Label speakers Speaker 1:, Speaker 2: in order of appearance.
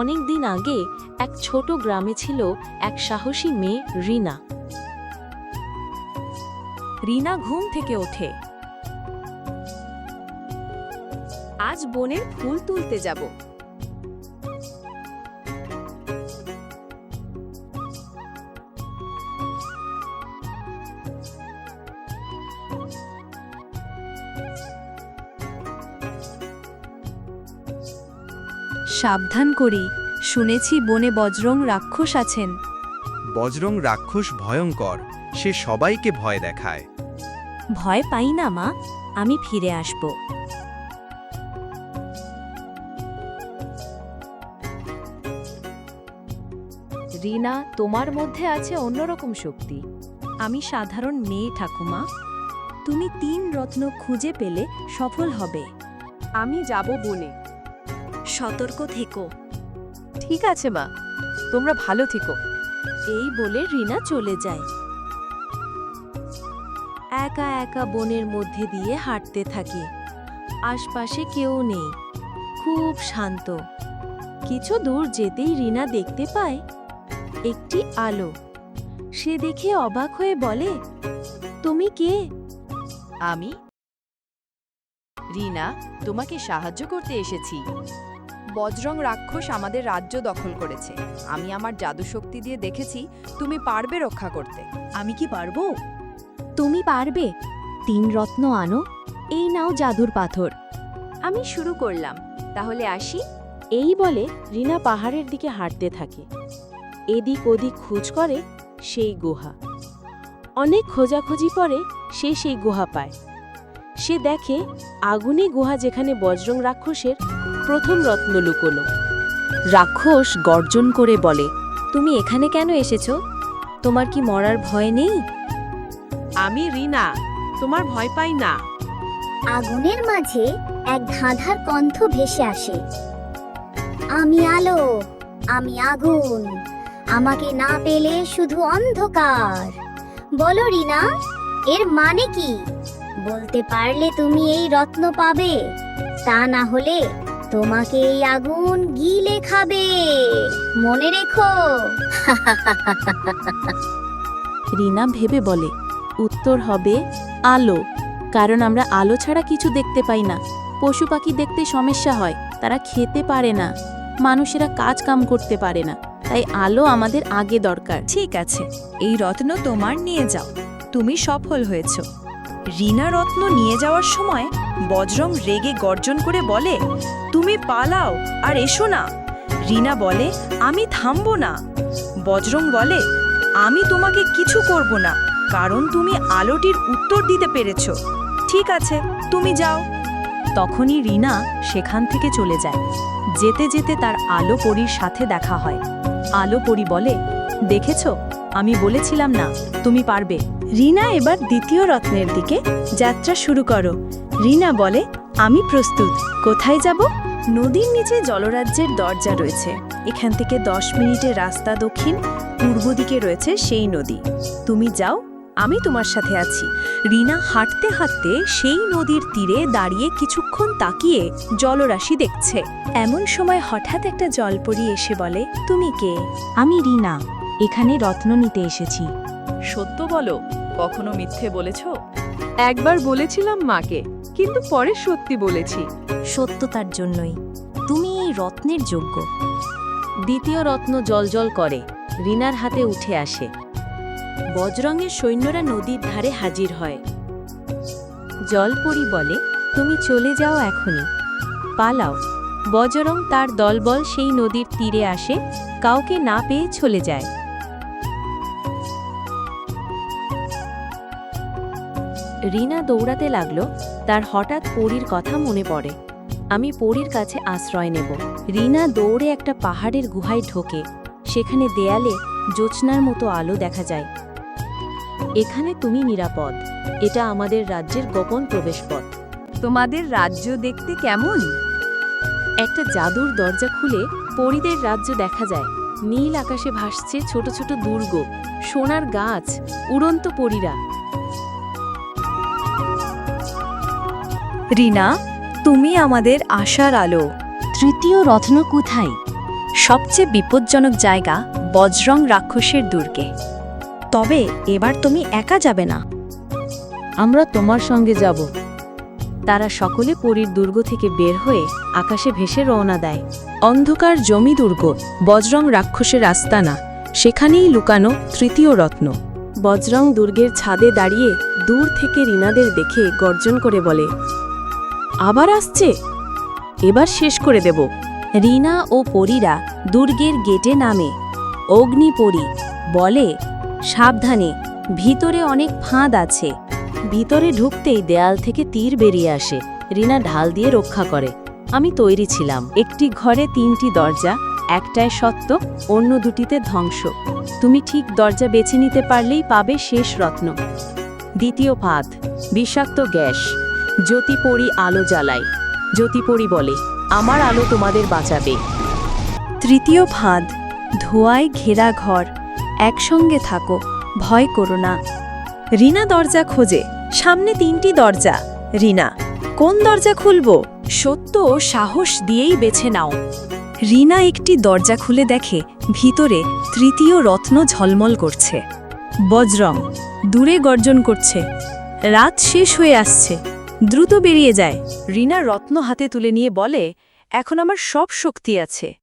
Speaker 1: অনেক দিন আগে এক ছোট গ্রামে ছিল এক সাহসী মেয়ে, রিনা।
Speaker 2: রিনা ঘুম থেকে ওঠে। আজ বনের ফুল তুলতে যাব। সাবধান করি শুনেছি বনে বজরং রাক্ষস আছেন।
Speaker 3: বজরং রাক্ষস ভয়ঙ্কর সে সবাইকে ভয় দেখায়।
Speaker 1: ভয় পাই না মা আমি ফিরে আসব।
Speaker 2: রিনা তোমার মধ্যে আছে অন্যরকম শক্তি।
Speaker 1: আমি সাধারণ মেয়ে ঠাকুমা। তুমি তিন রত্ন খুঁজে পেলে সফল হবে।
Speaker 2: আমি যাব বনে।
Speaker 1: সতর্ক থেকো।
Speaker 2: ঠিক আছে মা। তোমরা ভালো থেকো।
Speaker 1: এই বলে রিনা চলে যায়। একা একা বনের মধ্যে দিয়ে হাঁটতে থাকে। আশপাশে কেউ নেই। খুব শান্ত। কিছু দূর যেতেই রিনা দেখতে পায় একটি আলো। সে দেখে অবাক হয়ে বলে তুমি কে?
Speaker 2: আমি? রিনা তোমাকে সাহায্য করতে এসেছি। বজরং রাক্ষস আমাদের রাজ্য দখল করেছে। আমি আমার জাদু শক্তি দিয়ে দেখেছি তুমি পারবে রক্ষা করতে।
Speaker 1: আমি কি পারব? তুমি পারবে। তিন রত্ন আনো এই নাও জাদুর পাথর।
Speaker 2: আমি শুরু করলাম। তাহলে আসি।
Speaker 1: এই বলে রিনা পাহাড়ের দিকে হাঁটতে থাকে। এদিক ওদিক খোঁজ করে সেই গুহা। অনেক খোঁজাখুঁজি পরে সে সেই গুহা পায়। সে দেখে আগুনে গুহা যেখানে বজ্রং রাক্ষসের প্রথম রত্ন লুকোনো। রাক্ষস গর্জন করে বলে তুমি এখানে কেন এসেছ? তোমার কি মরার ভয় নেই?
Speaker 2: আমি রিনা তোমার ভয় পাই না।
Speaker 4: আগুনের মাঝে এক ধাঁধার কণ্ঠ ভেসে আসে। আমি আলো আমি আগুন আমাকে না পেলে শুধু অন্ধকার। বলো রিনা এর মানে কি? বলতে পারলে তুমি এই রত্ন পাবে তা না হলে তোমাকে এই আগুন গিলে খাবে। মনে রেখো।
Speaker 1: রিনা ভেবে বলে উত্তর হবে আলো। কারণ আমরা আলো ছাড়া কিছু দেখতে পাই না। পশু পাখি দেখতে সমস্যা হয় তারা খেতে পারে না। মানুষেরা কাজ কাম করতে পারে না। তাই আলো আমাদের আগে দরকার।
Speaker 2: ঠিক আছে এই রত্ন তোমার নিয়ে যাও। তুমি সফল হয়েছ। রিনা রত্ন নিয়ে যাওয়ার সময় বজরং রেগে গর্জন করে বলে, তুমি পালাও আর এসো না। রিনা বলে, আমি থামবো না। বজরং বলে, আমি তোমাকে কিছু করব না, কারণ তুমি আলোটির উত্তর দিতে পেরেছ। ঠিক আছে, তুমি যাও। তখনই রিনা সেখান থেকে চলে যায়। যেতে যেতে তার আলো পরীর সাথে দেখা হয়। আলো পরি বলে, দেখেছ? আমি বলেছিলাম না, তুমি পারবে। রিনা, এবার দ্বিতীয় রত্নের দিকে যাত্রা শুরু করো। রিনা বলে, আমি প্রস্তুত। কোথায় যাব? নদীর নিচে জলরাজ্যের দরজা রয়েছে। এখান থেকে দশ মিনিটের রাস্তা দক্ষিণ, পূর্ব দিকে রয়েছে সেই নদী। তুমি যাও, আমি তোমার সাথে আছি। রিনা হাঁটতে হাঁটতে সেই নদীর তীরে দাঁড়িয়ে কিছুক্ষণ তাকিয়ে জলরাশি দেখছে। এমন সময় হঠাৎ একটা জলপরি এসে বলে, তুমি কে?
Speaker 1: আমি রিনা। এখানে রত্ন নিতে এসেছি।
Speaker 2: সত্য বলো কখনো মিথ্যে বলেছ? একবার বলেছিলাম মাকে কিন্তু পরে সত্যি বলেছি।
Speaker 1: সত্যতার জন্যই। তুমি এই রত্নের যোগ্য। দ্বিতীয় রত্ন জলজল করে রিনার হাতে উঠে আসে। বজরঙের সৈন্যরা নদীর ধারে হাজির হয়। জলপরি বলে তুমি চলে যাও এখনই। পালাও। বজরং তার দলবল সেই নদীর তীরে আসে কাউকে না পেয়ে চলে যায়। রিনা দৌড়াতে লাগল তার হঠাৎ পরীর কথা মনে পড়ে। আমি পরীর কাছে আশ্রয় নেব। রিনা দৌড়ে একটা পাহাড়ের গুহায় ঢোকে। সেখানে দেয়ালে জোৎস্নার মতো আলো দেখা যায়। এখানে তুমি নিরাপদ। এটা আমাদের রাজ্যের গোপন প্রবেশপথ।
Speaker 2: তোমাদের রাজ্য দেখতে কেমন?
Speaker 1: একটা জাদুর দরজা খুলে পরীদের রাজ্য দেখা যায়। নীল আকাশে ভাসছে ছোট ছোট দুর্গ সোনার গাছ উড়ন্ত পরীরা।
Speaker 2: রিনা তুমি আমাদের আশার আলো।
Speaker 1: তৃতীয় রত্ন কোথায়?
Speaker 2: সবচেয়ে বিপজ্জনক জায়গা বজরং রাক্ষসের দুর্গে। তবে এবার তুমি একা যাবে না।
Speaker 1: আমরা তোমার সঙ্গে যাব। তারা সকলে পরীর দুর্গ থেকে বের হয়ে আকাশে ভেসে রওনা দেয়। অন্ধকার জমি দুর্গ বজরং রাক্ষসের আস্তানা সেখানেই লুকানো তৃতীয় রত্ন। বজরং দুর্গের ছাদে দাঁড়িয়ে দূর থেকে রিনাদের দেখে গর্জন করে বলে আবার আসছে? এবার শেষ করে দেব।
Speaker 2: রিনা ও পরীরা দুর্গের গেটে নামে। অগ্নিপরী বলে, সাবধানে, ভিতরে অনেক ফাঁদ আছে।
Speaker 1: ভিতরে ঢুকতেই দেয়াল থেকে তীর বেরিয়ে আসে। রিনা ঢাল দিয়ে রক্ষা করে। আমি তৈরি ছিলাম। একটি ঘরে তিনটি দরজা একটায় সত্য অন্য দুটিতে ধ্বংস। তুমি ঠিক দরজা বেছে নিতে পারলেই পাবে শেষ রত্ন। দ্বিতীয় ফাঁদ, বিষাক্ত গ্যাস। জ্যোতিপরি আলো জ্বালায়। জ্যোতিপরি বলে, আমার আলো তোমাদের বাঁচাবে।
Speaker 2: তৃতীয় ফাঁদ, ধোঁয়ায় ঘেরা ঘর, একসঙ্গে থাকো, ভয় করো না। রিনা দরজা খোঁজে, সামনে তিনটি দরজা। রিনা, কোন দরজা খুলব? সত্য ও সাহস দিয়েই বেছে নাও। রিনা একটি দরজা খুলে দেখে, ভিতরে তৃতীয় রত্ন ঝলমল করছে। বজরং, দূরে গর্জন করছে। রাত শেষ হয়ে আসছে। দ্রুত বেরিয়ে যায়। রিনা রত্ন হাতে তুলে নিয়ে বলে এখন আমার সব শক্তি আছে।